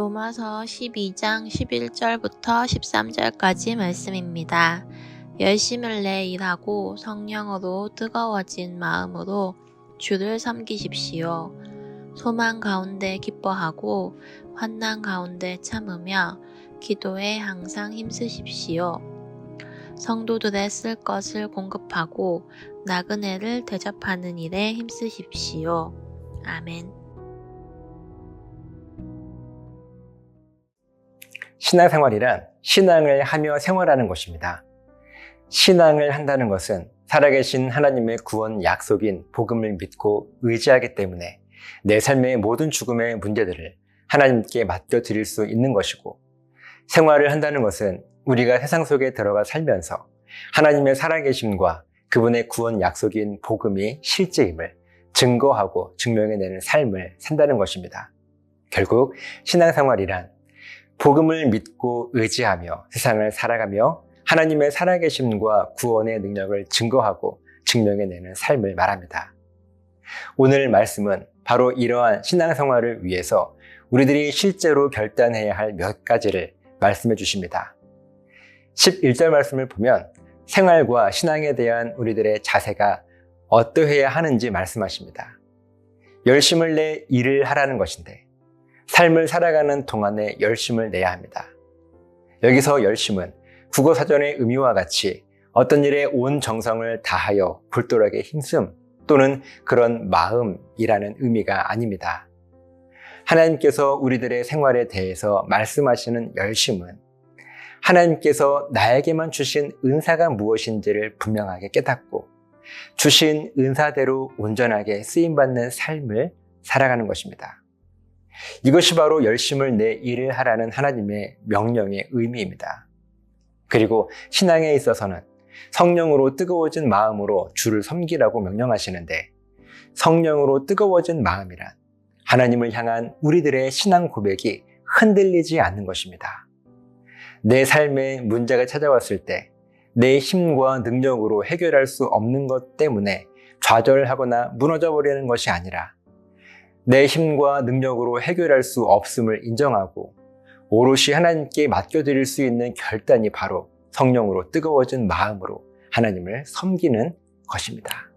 로마서 12장 11절부터 13절까지 말씀입니다. 열심을 내 일하고 성령으로 뜨거워진 마음으로 주를 섬기십시오. 소망 가운데 기뻐하고 환난 가운데 참으며 기도에 항상 힘쓰십시오. 성도들의 쓸 것을 공급하고 나그네를 대접하는 일에 힘쓰십시오. 아멘. 신앙생활이란 신앙을 하며 생활하는 것입니다. 신앙을 한다는 것은 살아계신 하나님의 구원 약속인 복음을 믿고 의지하기 때문에 내 삶의 모든 죽음의 문제들을 하나님께 맡겨드릴 수 있는 것이고 생활을 한다는 것은 우리가 세상 속에 들어가 살면서 하나님의 살아계심과 그분의 구원 약속인 복음이 실제임을 증거하고 증명해내는 삶을 산다는 것입니다. 결국 신앙생활이란 복음을 믿고 의지하며 세상을 살아가며 하나님의 살아계심과 구원의 능력을 증거하고 증명해내는 삶을 말합니다. 오늘 말씀은 바로 이러한 신앙생활을 위해서 우리들이 실제로 결단해야 할 몇 가지를 말씀해 주십니다. 11절 말씀을 보면 생활과 신앙에 대한 우리들의 자세가 어떠해야 하는지 말씀하십니다. 열심을 내 일을 하라는 것인데 삶을 살아가는 동안에 열심을 내야 합니다. 여기서 열심은 국어 사전의 의미와 같이 어떤 일에 온 정성을 다하여 굴돌하게 힘씀 또는 그런 마음이라는 의미가 아닙니다. 하나님께서 우리들의 생활에 대해서 말씀하시는 열심은 하나님께서 나에게만 주신 은사가 무엇인지를 분명하게 깨닫고 주신 은사대로 온전하게 쓰임받는 삶을 살아가는 것입니다. 이것이 바로 열심을 내 일을 하라는 하나님의 명령의 의미입니다. 그리고 신앙에 있어서는 성령으로 뜨거워진 마음으로 주를 섬기라고 명령하시는데 성령으로 뜨거워진 마음이란 하나님을 향한 우리들의 신앙 고백이 흔들리지 않는 것입니다. 내 삶에 문제가 찾아왔을 때 내 힘과 능력으로 해결할 수 없는 것 때문에 좌절하거나 무너져 버리는 것이 아니라 내 힘과 능력으로 해결할 수 없음을 인정하고 오롯이 하나님께 맡겨드릴 수 있는 결단이 바로 성령으로 뜨거워진 마음으로 하나님을 섬기는 것입니다.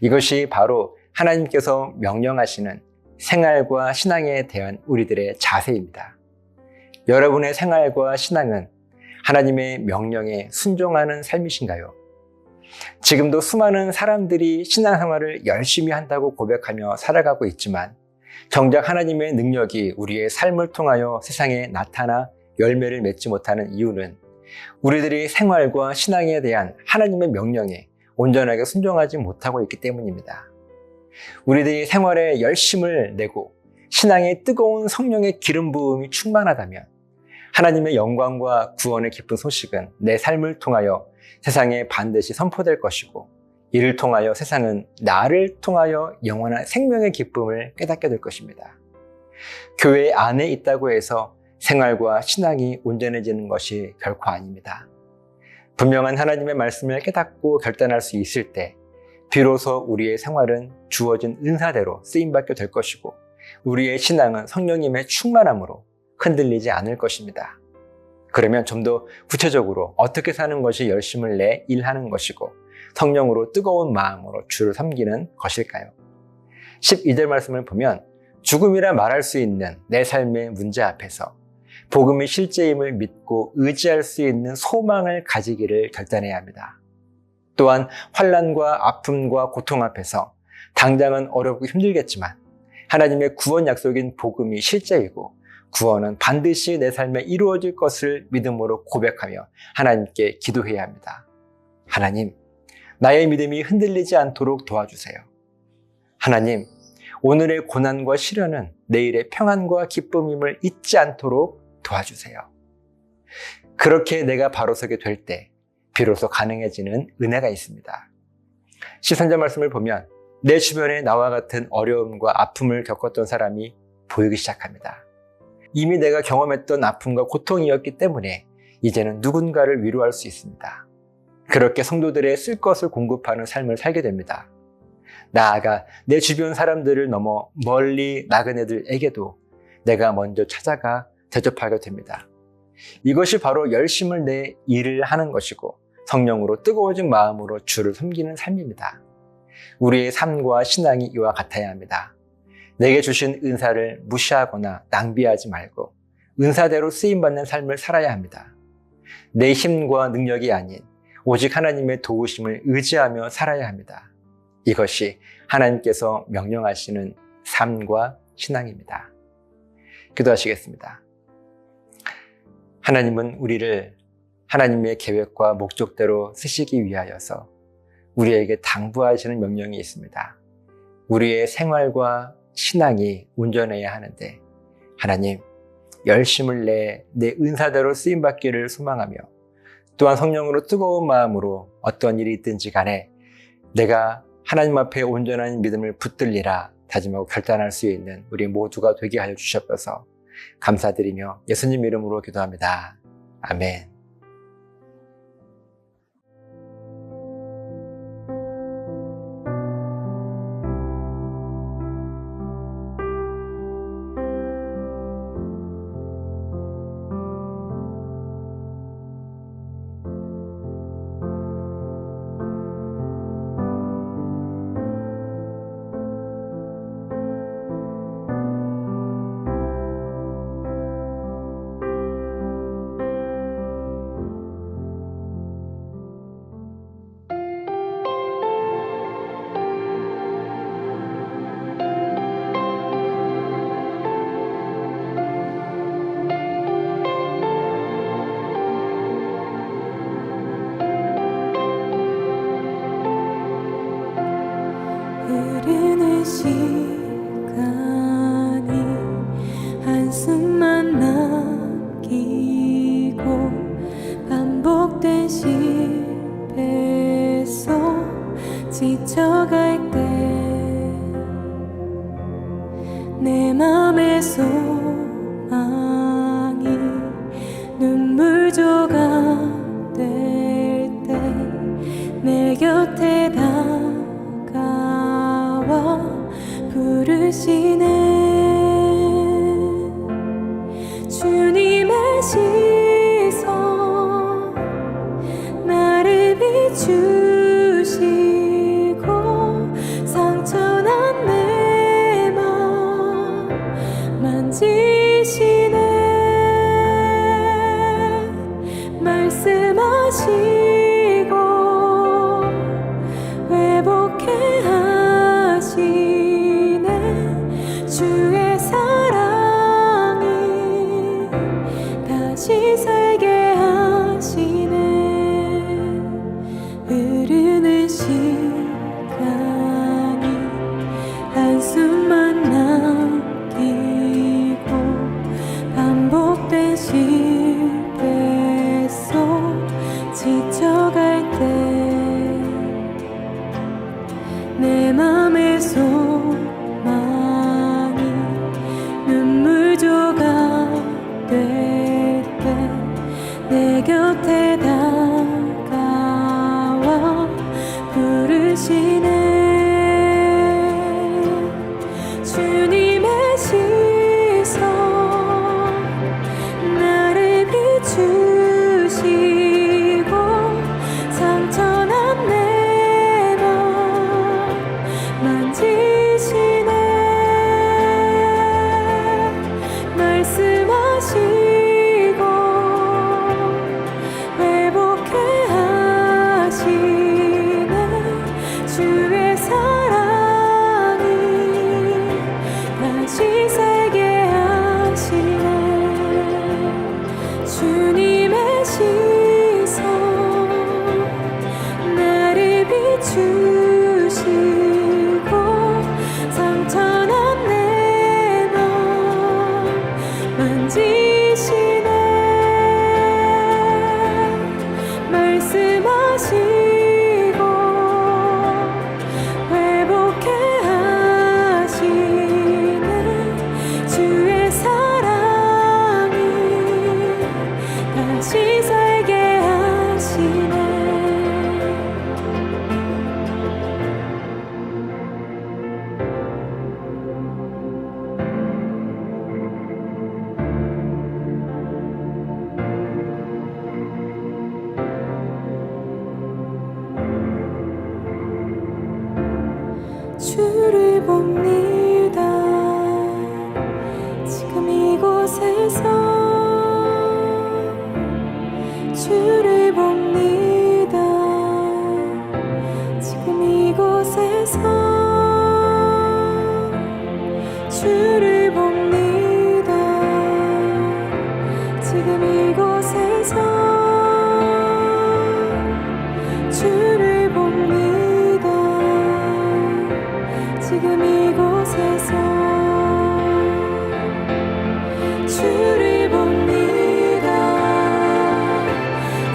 이것이 바로 하나님께서 명령하시는 생활과 신앙에 대한 우리들의 자세입니다. 여러분의 생활과 신앙은 하나님의 명령에 순종하는 삶이신가요? 지금도 수많은 사람들이 신앙생활을 열심히 한다고 고백하며 살아가고 있지만 정작 하나님의 능력이 우리의 삶을 통하여 세상에 나타나 열매를 맺지 못하는 이유는 우리들이 생활과 신앙에 대한 하나님의 명령에 온전하게 순종하지 못하고 있기 때문입니다. 우리들이 생활에 열심을 내고 신앙의 뜨거운 성령의 기름 부음이 충만하다면 하나님의 영광과 구원의 기쁜 소식은 내 삶을 통하여 세상에 반드시 선포될 것이고 이를 통하여 세상은 나를 통하여 영원한 생명의 기쁨을 깨닫게 될 것입니다. 교회 안에 있다고 해서 생활과 신앙이 온전해지는 것이 결코 아닙니다. 분명한 하나님의 말씀을 깨닫고 결단할 수 있을 때 비로소 우리의 생활은 주어진 은사대로 쓰임받게 될 것이고 우리의 신앙은 성령님의 충만함으로 흔들리지 않을 것입니다. 그러면 좀 더 구체적으로 어떻게 사는 것이 열심을 내 일하는 것이고 성령으로 뜨거운 마음으로 주를 섬기는 것일까요? 12절 말씀을 보면 죽음이라 말할 수 있는 내 삶의 문제 앞에서 복음의 실제임을 믿고 의지할 수 있는 소망을 가지기를 결단해야 합니다. 또한 환란과 아픔과 고통 앞에서 당장은 어렵고 힘들겠지만 하나님의 구원 약속인 복음이 실제이고 구원은 반드시 내 삶에 이루어질 것을 믿음으로 고백하며 하나님께 기도해야 합니다. 하나님, 나의 믿음이 흔들리지 않도록 도와주세요. 하나님, 오늘의 고난과 시련은 내일의 평안과 기쁨임을 잊지 않도록 도와주세요. 그렇게 내가 바로 서게 될 때 비로소 가능해지는 은혜가 있습니다. 시선자 말씀을 보면 내 주변에 나와 같은 어려움과 아픔을 겪었던 사람이 보이기 시작합니다. 이미 내가 경험했던 아픔과 고통이었기 때문에 이제는 누군가를 위로할 수 있습니다. 그렇게 성도들의 쓸 것을 공급하는 삶을 살게 됩니다. 나아가 내 주변 사람들을 넘어 멀리 나그네들에게도 내가 먼저 찾아가 대접하게 됩니다. 이것이 바로 열심을 내 일을 하는 것이고 성령으로 뜨거워진 마음으로 주를 섬기는 삶입니다. 우리의 삶과 신앙이 이와 같아야 합니다. 내게 주신 은사를 무시하거나 낭비하지 말고 은사대로 쓰임받는 삶을 살아야 합니다. 내 힘과 능력이 아닌 오직 하나님의 도우심을 의지하며 살아야 합니다. 이것이 하나님께서 명령하시는 삶과 신앙입니다. 기도하시겠습니다. 하나님은 우리를 하나님의 계획과 목적대로 쓰시기 위하여서 우리에게 당부하시는 명령이 있습니다. 우리의 생활과 신앙이 온전해야 하는데 하나님 열심을 내 내 은사대로 쓰임 받기를 소망하며 또한 성령으로 뜨거운 마음으로 어떤 일이 있든지 간에 내가 하나님 앞에 온전한 믿음을 붙들리라 다짐하고 결단할 수 있는 우리 모두가 되게 하여 주셨어서 감사드리며 예수님 이름으로 기도합니다. 아멘. 부르시네 주님의 시선 나를 비추시고 상처난 내 맘 만지시네. 말씀하시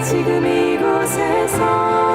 지금 이곳에서